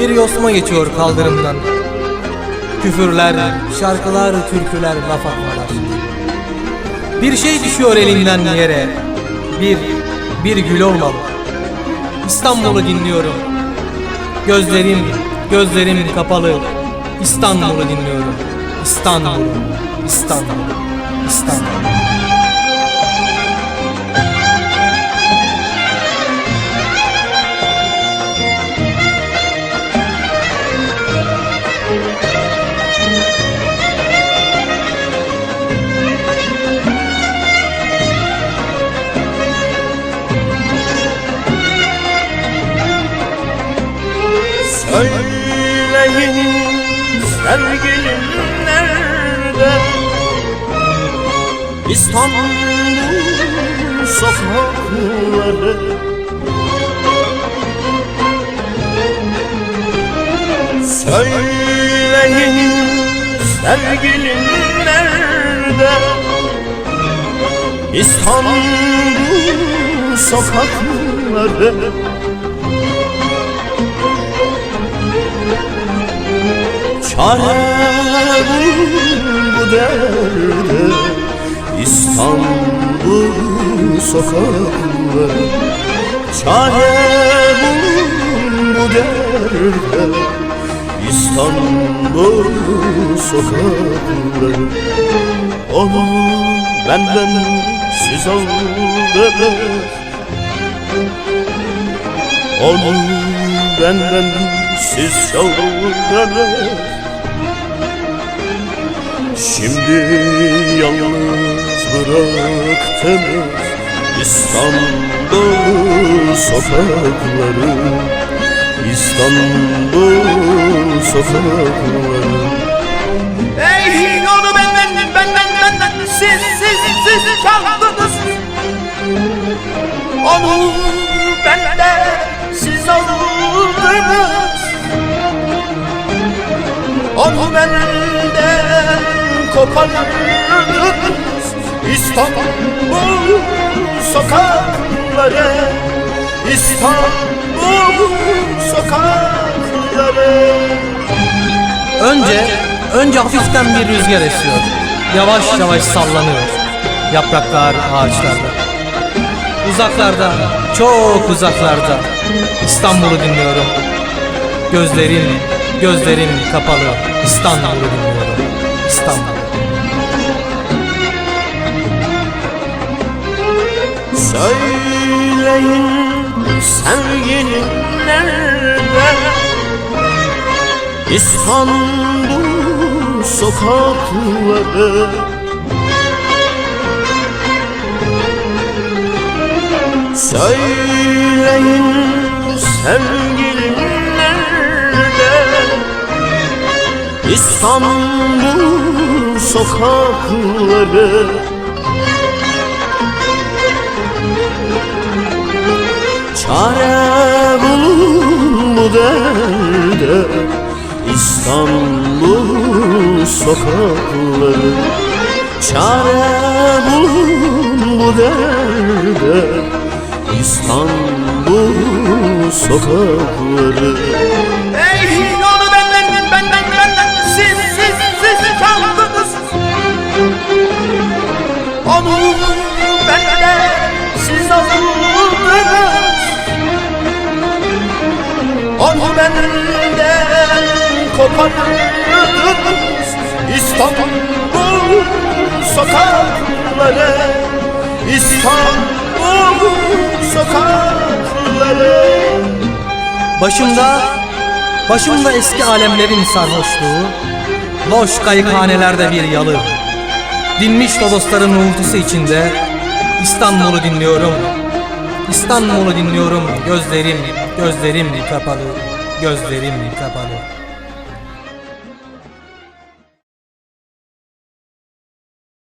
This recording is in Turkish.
Bir yosma geçiyor kaldırımdan. Küfürler, şarkılar, türküler, laf atmalar. Bir şey düşüyor elinden yere. Bir, bir gül olmalı İstanbul'u dinliyorum. Gözlerim, gözlerim kapalı. İstanbul'u dinliyorum. İstanbul, İstanbul, İstanbul Söyleyin sevgilim nerede? İstanbul sokakları. Söyleyin sevgilim nerede? İstanbul sokakları Çare bul bu derde İstanbul sokakları Çare bul bu derde İstanbul sokakları Onu benden siz aldınız Onu benden siz çaldınız Şimdi yalnız bıraktınız İstanbul sokakları İstanbul sokakları. Ey onu benden benden benden siz siz siz çaldınız. Onu benden siz aldınız. Onu benden kopardınız İstanbul sokakları İstanbul sokakları Önce, önce hafiften bir rüzgar esiyor. Yavaş yavaş sallanıyor. Yapraklar ağaçlarda. Uzaklarda, çok uzaklarda İstanbul'u dinliyorum. Gözlerim, gözlerim kapalı İstanbul'u dinliyorum. İstanbul. Söyleyin sevgilim nerede? İstanbul sokakları. Söyleyin sevgilim nerede? İstanbul sokakları Çare bulun bu derde İstanbul sokakları. Çare bulun bu derde İstanbul sokakları kopardınız İstanbul sokakları İstanbul sokakları Başımda, başımda eski alemlerin sarhoşluğu, loş kayıkhanelerde bir yalı. Dinmiş dostların uğultusu içinde İstanbul'u dinliyorum. İstanbul'u dinliyorum. Gözlerim, gözlerim kapalı, gözlerim kapalı.